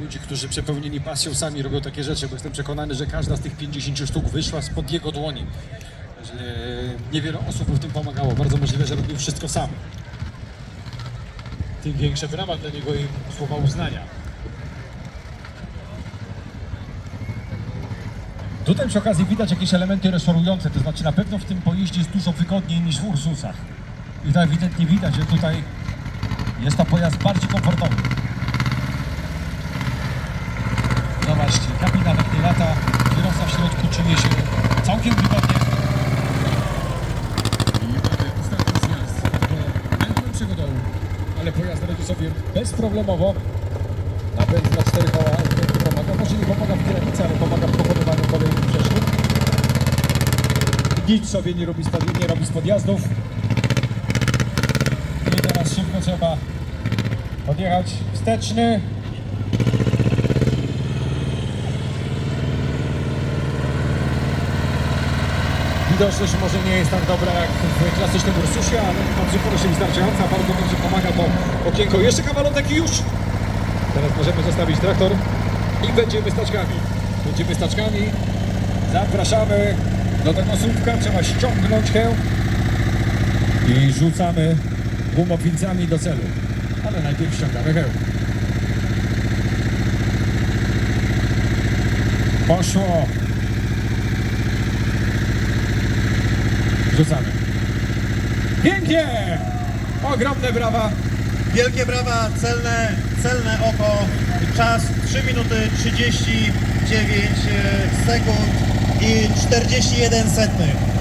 Ludzi, którzy przepełnieni pasją sami robią takie rzeczy, bo jestem przekonany, że każda z tych 50 sztuk wyszła spod jego dłoni. Że niewiele osób mu w tym pomagało. Bardzo możliwe, że robił wszystko sam. Tym większe brawa dla niego i słowa uznania. Tutaj przy okazji widać jakieś elementy resorujące, to znaczy na pewno w tym pojeździe jest dużo wygodniej niż w Ursusach. I to ewidentnie widać, że tutaj jest to pojazd bardziej komfortowy. Ale pojazd radzi sobie bezproblemowo. Napęd na cztery koła pomaga, może nie pomaga w kierownicy, ale pomaga w pokonywaniu kolejnych przeszkód. Nic sobie nie robi z, pod, nie robi z podjazdów. I teraz szybko trzeba podjechać wsteczny. Widoczność może nie jest tak dobra jak w klasycznym Ursusie, ale bardzo proszę wystarczająca, bardzo dobrze pomaga to okienko. Jeszcze kawalotek i już! Teraz możemy zostawić traktor i będziemy staczkami. Będziemy staczkami. Zapraszamy do tego słupka, trzeba ściągnąć heł i rzucamy gumopincami do celu. Ale najpierw ściągamy heł. Poszło. Rzucamy. Pięknie! Ogromne brawa. Wielkie brawa, celne, celne oko, czas 3 minuty 39 e, sekund i 41 setnych.